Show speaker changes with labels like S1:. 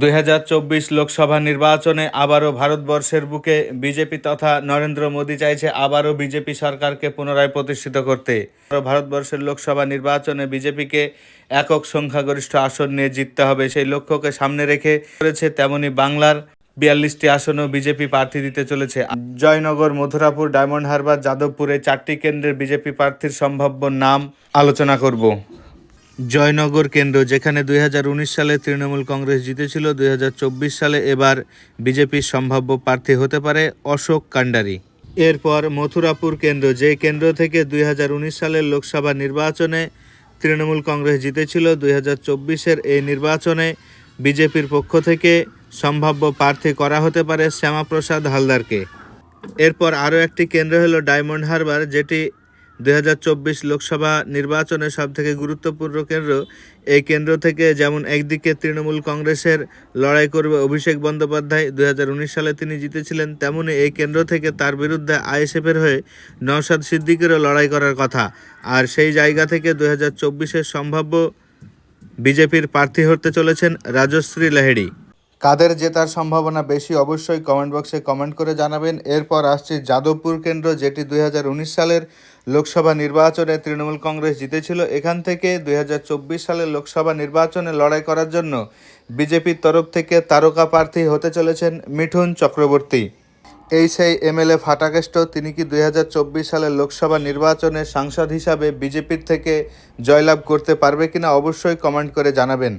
S1: দুই হাজার চব্বিশ লোকসভা নির্বাচনে আবারও ভারতবর্ষের বুকে বিজেপি তথা নরেন্দ্র মোদী চাইছে আবারও বিজেপি সরকারকে পুনরায় প্রতিষ্ঠিত করতে। ভারতবর্ষের লোকসভা নির্বাচনে বিজেপিকে একক সংখ্যাগরিষ্ঠ আসন নিয়ে জিততে হবে সেই লক্ষ্যকে সামনে রেখে করেছে তেমনি বাংলার বিয়াল্লিশটি আসনও বিজেপি প্রার্থী দিতে চলেছে। জয়নগর, মথুরাপুর, ডায়মন্ড হারবার, যাদবপুরে চারটি কেন্দ্রের বিজেপি প্রার্থীর সম্ভাব্য নাম আলোচনা করব। জয়নগর কেন্দ্র, যেখানে দুই হাজার উনিশ সালে তৃণমূল কংগ্রেস জিতেছিল, দুই হাজার চব্বিশ সালে এবার বিজেপির সম্ভাব্য প্রার্থী হতে পারে অশোক কান্ডারি। এরপর মথুরাপুর কেন্দ্র যে কেন্দ্র থেকে দুই হাজার উনিশ সালের লোকসভা নির্বাচনে তৃণমূল কংগ্রেস জিতেছিল, দুই হাজার এই নির্বাচনে বিজেপির পক্ষ থেকে সম্ভাব্য প্রার্থী করা হতে পারে শ্যামাপ্রসাদ হালদারকে। এরপর আরও একটি কেন্দ্র হলো ডায়মন্ড হারবার, যেটি দুই হাজার চব্বিশ লোকসভা নির্বাচনে সবথেকে গুরুত্বপূর্ণ কেন্দ্র। এই কেন্দ্র থেকে যেমন একদিকে তৃণমূল কংগ্রেসের লড়াই করবে অভিষেক বন্দ্যোপাধ্যায়, দুই হাজার উনিশ সালে তিনি জিতেছিলেন, তেমনি এই কেন্দ্র থেকে তার বিরুদ্ধে আইএসএফের হয়ে নওশাদ সিদ্দিকেরও লড়াই করার কথা। আর সেই জায়গা থেকে দুই হাজার সম্ভাব্য বিজেপির প্রার্থী হতে চলেছেন রাজশ্রী লাহিড়ী। কাদের জেতার সম্ভাবনা বেশি অবশ্যই কমেন্ট বক্সে কমেন্ট করে জানাবেন। এরপর আসছে যাদবপুর কেন্দ্র, যেটি দুই হাজার উনিশ সালের লোকসভা নির্বাচনে তৃণমূল কংগ্রেস জিতেছিল। এখান থেকে দুই হাজার চব্বিশ সালের লোকসভা নির্বাচনে লড়াই করার জন্য বিজেপির তরফ থেকে তারকা প্রার্থী হতে চলেছেন মিঠুন চক্রবর্তী। এই সেই এমএলএ ফাটাকেষ্ট, তিনি কি দুই হাজার চব্বিশ সালের লোকসভা নির্বাচনে সাংসদ হিসাবে বিজেপির থেকে জয়লাভ করতে পারবে কিনা অবশ্যই কমেন্ট করে জানাবেন।